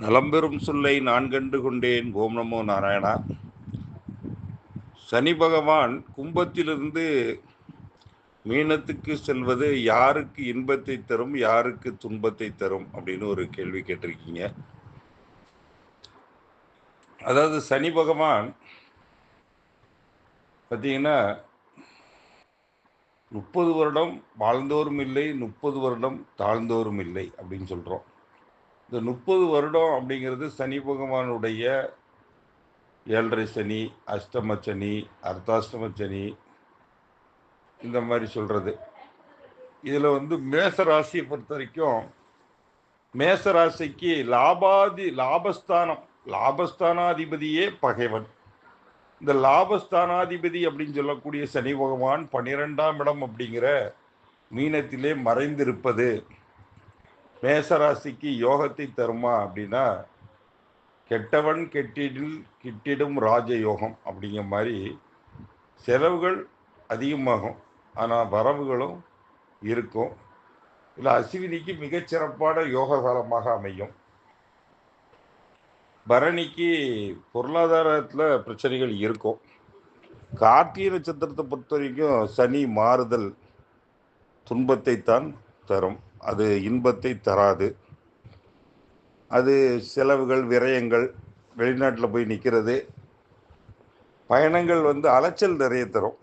நலம்பெறும் சொல்லை நான் கண்டு கொண்டேன். ஓம் நமோ நாராயணா. சனி பகவான் கும்பத்திலிருந்து மீனத்துக்கு செல்வது யாருக்கு இன்பத்தை தரும் யாருக்கு துன்பத்தை தரும் அப்படின்னு ஒரு கேள்வி கேட்டிருக்கீங்க. அதாவது சனி பகவான் பார்த்தீங்கன்னா முப்பது வருடம் வாழ்ந்தோரும் இல்லை முப்பது வருடம் தாழ்ந்தோரும் இல்லை அப்படின்னு சொல்கிறோம் இந்த முப்பது வருடம் அப்படிங்கிறது சனி பகவானுடைய ஏழரை சனி அஷ்டம சனி அர்த்தாஷ்டம சனி இந்த மாதிரி சொல்கிறது இதில் வந்து மேச ராசியை பொறுத்த வரைக்கும் மேச ராசிக்கு லாபாதி லாபஸ்தானம் லாபஸ்தானாதிபதியே பகைவன். இந்த லாபஸ்தானாதிபதி அப்படின்னு சொல்லக்கூடிய சனி பகவான் பன்னிரெண்டாம் இடம் அப்படிங்கிற மீனத்திலே மறைந்திருப்பது. மேசராசிக்கு யோகத்தை தருமா அப்படின்னா கெட்டவன் கெட்டிடில் கிட்டிடும் ராஜயோகம் அப்படிங்கிற மாதிரி செலவுகள் அதிகமாகும். ஆனால் வரவுகளும் இருக்கும். இல்லை அஸ்வினிக்கு மிகச்சிறப்பான யோக காலமாக அமையும். பரணிக்கு பொருளாதாரத்தில் பிரச்சனைகள் இருக்கும். கார்த்திகை நட்சத்திரத்தை பொறுத்த வரைக்கும் சனி மாறுதல் துன்பத்தை தான் தரும். அது இன்பத்தை தராது. அது செலவுகள் விரயங்கள் வெளிநாட்டில் போய் நிற்கிறது பயணங்கள் வந்து அலைச்சல் நிறைய தரும்.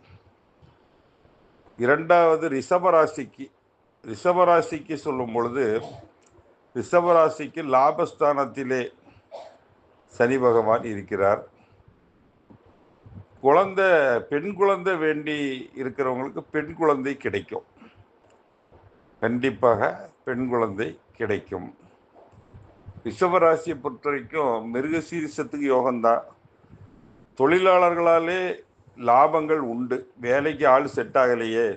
இரண்டாவது ரிஷபராசிக்கு ரிஷபராசிக்கு சொல்லும் பொழுது ரிஷபராசிக்கு லாபஸ்தானத்திலே சனி பகவான் இருக்கிறார். குழந்தை பெண் குழந்தை வேண்டி இருக்கிறவங்களுக்கு பெண் குழந்தை கிடைக்கும். கண்டிப்பாக பெண் குழந்தை கிடைக்கும். ரிஷபராசியை பொறுத்த வரைக்கும் மிருகசீரிசத்துக்கு யோகம்தான். தொழிலாளர்களாலே லாபங்கள் உண்டு. வேலைக்கு ஆள் செட் ஆகலையே.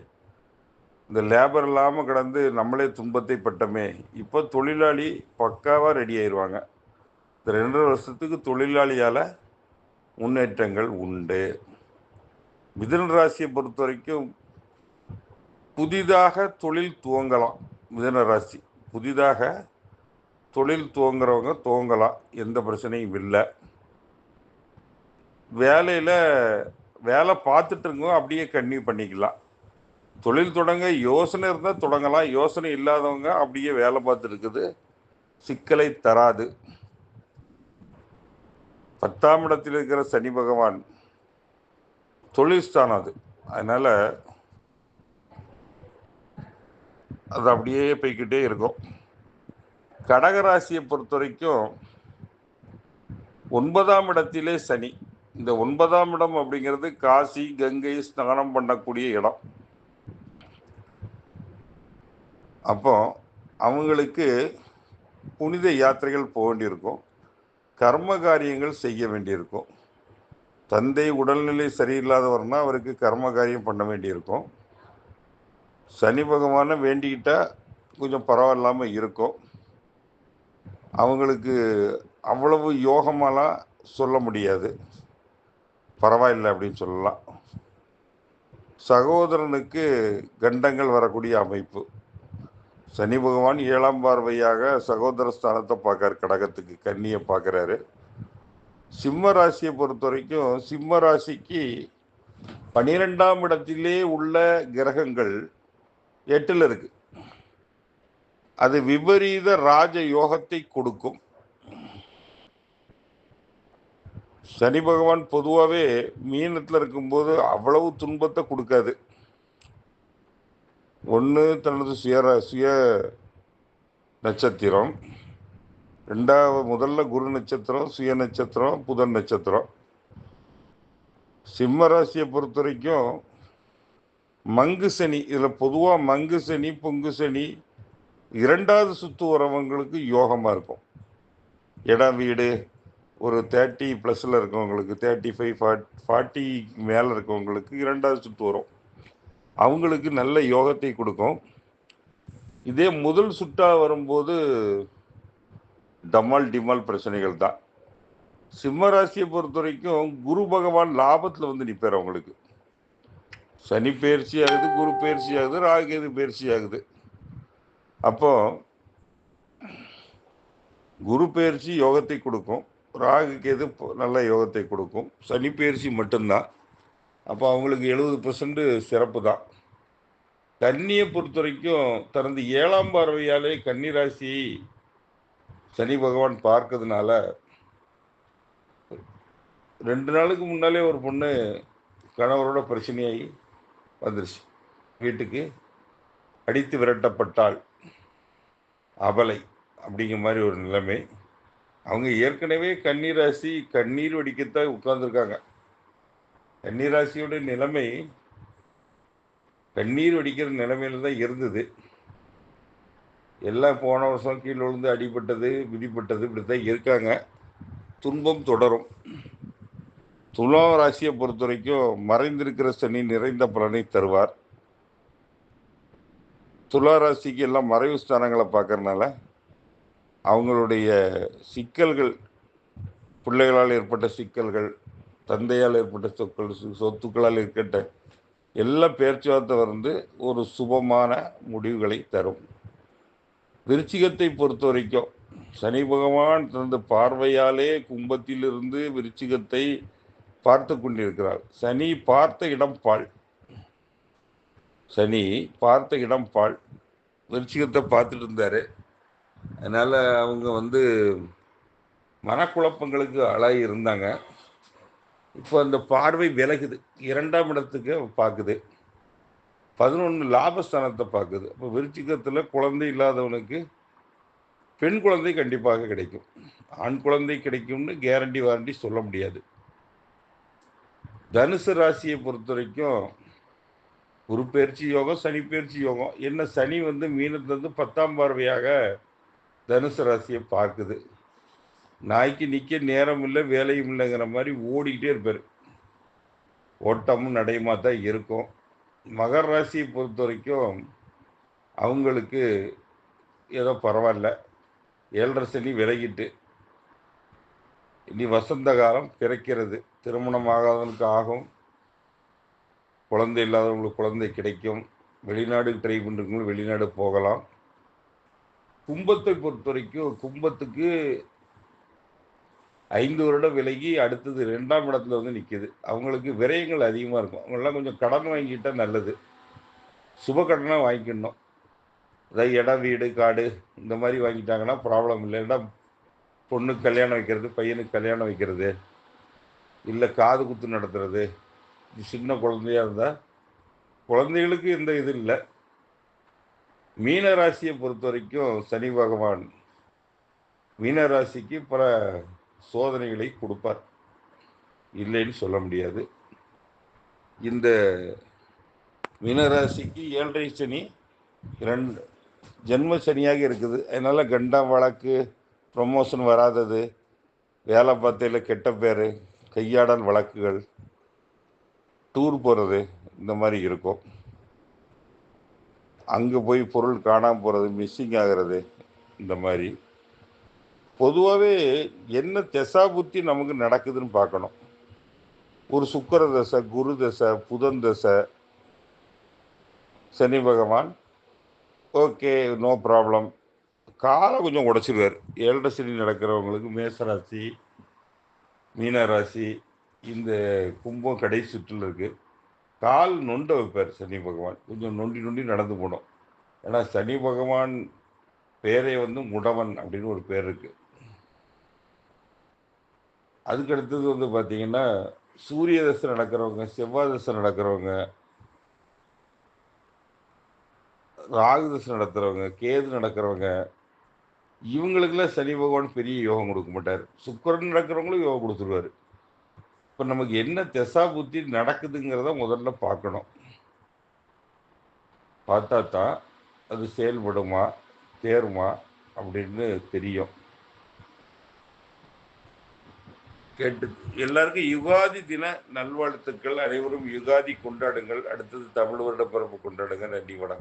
இந்த லேபர் இல்லாமல் கிடந்து நம்மளே துன்பத்தை பட்டமே. இப்போ தொழிலாளி பக்காவாக ரெடி ஆயிடுவாங்க இந்த ரெண்டரை வருஷத்துக்கு தொழிலாளியால் முன்னேற்றங்கள் உண்டு. மிதுன ராசியை பொறுத்த வரைக்கும் புதிதாக தொழில் துவங்கலாம் மிதனராசி புதிதாக தொழில் துவங்குறவங்க துவங்கலாம் எந்த பிரச்சனையும் இல்லை. வேலையில் வேலை பார்த்துட்டு அப்படியே கன்னியூ பண்ணிக்கலாம். தொழில் தொடங்க யோசனை இருந்தால் தொடங்கலாம். யோசனை இல்லாதவங்க அப்படியே வேலை பார்த்துருக்குது சிக்கலை தராது. பத்தாம் இடத்தில் இருக்கிற சனி பகவான் தொழில் ஸ்தானம் அது. அதனால் அது அப்படியே போய்கிட்டே இருக்கும். கடகராசியை பொறுத்த வரைக்கும் ஒன்பதாம் இடத்திலே சனி. இந்த ஒன்பதாம் இடம் அப்படிங்கிறது காசி கங்கை ஸ்நானம் பண்ணக்கூடிய இடம். அப்போ அவங்களுக்கு புனித யாத்திரைகள் போக வேண்டியிருக்கும். கர்ம காரியங்கள் செய்ய வேண்டியிருக்கும். தந்தை உடல்நிலை சரியில்லாதவர்னா அவருக்கு கர்ம காரியம் பண்ண வேண்டியிருக்கும். சனி பகவானை வேண்டிக்கிட்டால் கொஞ்சம் பரவாயில்லாமல் இருக்கும். அவங்களுக்கு அவ்வளவு யோகமாலாம் சொல்ல முடியாது. பரவாயில்லை அப்படின்னு சொல்லலாம். சகோதரனுக்கு கண்டங்கள் வரக்கூடிய அமைப்பு. சனி பகவான் ஏழாம் பார்வையாக சகோதர ஸ்தானத்தை பார்க்காரு கடகத்துக்கு கன்னியை பார்க்குறாரு. சிம்ம ராசியை பொறுத்த வரைக்கும் சிம்ம ராசிக்கு பனிரெண்டாம் இடத்திலே உள்ள கிரகங்கள் எட்டில் இருக்கு. அது விபரீத ராஜ யோகத்தை கொடுக்கும். சனி பகவான் பொதுவாகவே மீனத்தில் இருக்கும்போது அவ்வளவு துன்பத்தை கொடுக்காது. ஒன்று தனது சுய சுய நட்சத்திரம். ரெண்டாவது முதல்ல குரு நட்சத்திரம் சுய நட்சத்திரம் புதன் நட்சத்திரம். சிம்ம ராசியை பொறுத்த வரைக்கும் மங்கு சனி இதில் பொதுவாக மங்கு சனி பொங்கு சனி இரண்டாவது சுற்று வரவங்களுக்கு யோகமாக இருக்கும். இடம் வீடு ஒரு தேர்ட்டி ப்ளஸில் இருக்கவங்களுக்கு தேர்ட்டி ஃபைவ் ஃபார்ட் ஃபார்ட்டி மேலே இருக்கவங்களுக்கு இரண்டாவது சுற்று வரும். அவங்களுக்கு நல்ல யோகத்தை கொடுக்கும். இதே முதல் சுட்டாக வரும்போது டமால் டிமால் பிரச்சனைகள் தான். சிம்ம ராசியை பொறுத்த வரைக்கும் குரு பகவான் லாபத்தில் வந்து நிற்பார் அவங்களுக்கு. சனி பயிற்சி ஆகுது குரு பயிற்சி ஆகுது ராகுகேது பயிற்சி ஆகுது. அப்போ குரு பயிற்சி யோகத்தை கொடுக்கும் ராகுகேது நல்ல யோகத்தை கொடுக்கும். சனி பயிற்சி மட்டும்தான். அப்போ அவங்களுக்கு எழுபது பர்சன்ட் சிறப்பு தான். கன்னியை பொறுத்த வரைக்கும் தனது ஏழாம் பார்வையாலே கன்னி ராசி சனி பகவான் பார்க்கறதுனால ரெண்டு நாளுக்கு முன்னாலே ஒரு பொண்ணு கணவரோட பிரச்சனையாகி வந்துருச்சு. வீட்டுக்கு அடித்து விரட்டப்பட்டால் அபலை அப்படிங்கிற மாதிரி ஒரு நிலைமை. அவங்க ஏற்கனவே கண்ணீர் ராசி கண்ணீர் வடிக்கத்தான் உட்கார்ந்துருக்காங்க. கண்ணீர் ராசியோட நிலைமை கண்ணீர் வடிக்கிற நிலைமையில தான் இருந்தது. எல்லாம் போன வருஷம் கீழே விழுந்து அடிபட்டது விதிப்பட்டது இப்படி தான் இருக்காங்க. துன்பம் தொடரும். துலாம் ராசியை பொறுத்த வரைக்கும் மறைந்திருக்கிற சனி நிறைந்த பலனை தருவார். துலா ராசிக்கு எல்லாம் மறைவு ஸ்தானங்களை பார்க்கறனால அவங்களுடைய சிக்கல்கள் பிள்ளைகளால் ஏற்பட்ட சிக்கல்கள் தந்தையால் ஏற்பட்ட சொற்கள் சொத்துக்களால் ஏற்பட்ட எல்லா பேச்சுவார்த்தை வந்து ஒரு சுபமான முடிவுகளை தரும். விருச்சிகத்தை பொறுத்த வரைக்கும் சனி பகவான் தனது பார்வையாலே கும்பத்திலிருந்து விருச்சிகத்தை பார்த்து கொண்டிருக்கிறார். சனி பார்த்த இடம் பால் சனி பார்த்த இடம் பால் விருச்சிகத்தை பார்த்துட்டு இருந்தார். அதனால் அவங்க வந்து மனக்குழப்பங்களுக்கு ஆளாகி இருந்தாங்க. இப்போ அந்த பார்வை விலகுது. இரண்டாம் இடத்துக்கு பார்க்குது. பதினொன்று லாபஸ்தானத்தை பார்க்குது. அப்போ விருச்சிகத்தில் குழந்தை இல்லாதவனுக்கு பெண் குழந்தை கண்டிப்பாக கிடைக்கும். ஆண் குழந்தை கிடைக்கும்னு கேரண்டி வாரண்டி சொல்ல முடியாது. தனுசு ராசியை பொறுத்த வரைக்கும் குரு பயிற்சி யோகம் சனி பயிற்சி யோகம். என்ன சனி வந்து மீனத்திலிருந்து பத்தாம் பார்வையாக தனுசு ராசியை பார்க்குது. நாய்க்கு நிற்க நேரம் இல்லை வேலையும் இல்லைங்கிற மாதிரி ஓடிக்கிட்டே இருப்பார். ஓட்டமும் நடையுமா தான் இருக்கும். மகர ராசியை பொறுத்த வரைக்கும் அவங்களுக்கு ஏதோ பரவாயில்ல. ஏழரை சனி விலகிட்டு இனி வசந்த காலம் பிறக்கிறது. திருமணம் ஆகாதவனுக்கு ஆகும். குழந்தை இல்லாதவங்களுக்கு குழந்தை கிடைக்கும். வெளிநாடு ட்ரை பண்ணுறவங்களும் வெளிநாடு போகலாம். கும்பத்தை பொறுத்த வரைக்கும் கும்பத்துக்கு ஐந்து வருடம் விலகி அடுத்தது ரெண்டாம் இடத்துல வந்து நிற்கிது அவங்களுக்கு விரயங்கள் அதிகமாக இருக்கும். அவங்கெல்லாம் கொஞ்சம் கடன் வாங்கிக்கிட்டால் நல்லது. சுப கடனாக வாங்கிக்கணும். அதாவது இடம் வீடு காடு இந்த மாதிரி வாங்கிட்டாங்கன்னா ப்ராப்ளம் இல்லை. இடம் பொண்ணுக்கு கல்யாணம் வைக்கிறது பையனுக்கு கல்யாணம் வைக்கிறது இல்லை காது குத்து நடத்துறது சின்ன குழந்தையா இருந்தால் குழந்தைகளுக்கு எந்த இது இல்லை. மீன ராசியை பொறுத்த வரைக்கும் சனி பகவான் மீன ராசிக்கு பல சோதனைகளை கொடுப்பார். இல்லைன்னு சொல்ல முடியாது. இந்த மீனராசிக்கு ஏழரை சனி ரெண்டு ஜென்ம சனியாக இருக்குது. அதனால் கண்டா வழக்கு ப்ரொமோஷன் வராதது. வேலை பார்த்தையில் கெட்ட பேர் கையாடல் வழக்குகள் டூர் போகிறது இந்த மாதிரி இருக்கும். அங்கே போய் பொருள் காணாமல் போகிறது மிஸ்ஸிங் ஆகிறது இந்த மாதிரி. பொதுவாகவே என்ன திசா புத்தி நமக்கு நடக்குதுன்னு பார்க்கணும். ஒரு சுக்கர தசை குரு தசை புதன் தசை சனி பகவான் ஓகே நோ ப்ராப்ளம் காலை கொஞ்சம் உடைச்சிருவார். ஏழரை சனி நடக்கிறவங்களுக்கு மேசராசி மீனராசி இந்த கும்பம் கடை சுற்றில் இருக்குது கால் நொண்ட வைப்பார் சனி பகவான். கொஞ்சம் நொண்டி நொண்டி நடந்து போனோம் ஏன்னா சனி பகவான் பேரே வந்து முடவன் அப்படின்னு ஒரு பேர் இருக்குது அதுக்கு அடுத்தது வந்து பார்த்திங்கன்னா சூரிய தசை நடக்கிறவங்க செவ்வாய் தசை நடக்கிறவங்க ராகு தசை நடத்துகிறவங்க கேது நடக்கிறவங்க இவங்களுக்கெல்லாம் சனி பகவான் பெரிய யோகம் கொடுக்க மாட்டார். சுக்கரன் நடக்கிறவங்களும் யோகம் கொடுத்துருவாரு. இப்போ நமக்கு என்ன திசா புத்தி நடக்குதுங்கிறத முதல்ல பார்க்கணும். பார்த்தா தான் அது செயல்படுமா தேருமா அப்படின்னு தெரியும். கேட்டு எல்லாருக்கும் யுகாதி தின நல்வாழ்த்துக்கள். அனைவரும் யுகாதி கொண்டாடுங்கள். அடுத்தது தமிழ் வருட பிறப்பு கொண்டாடுங்கள் நன்றி வணக்கம்.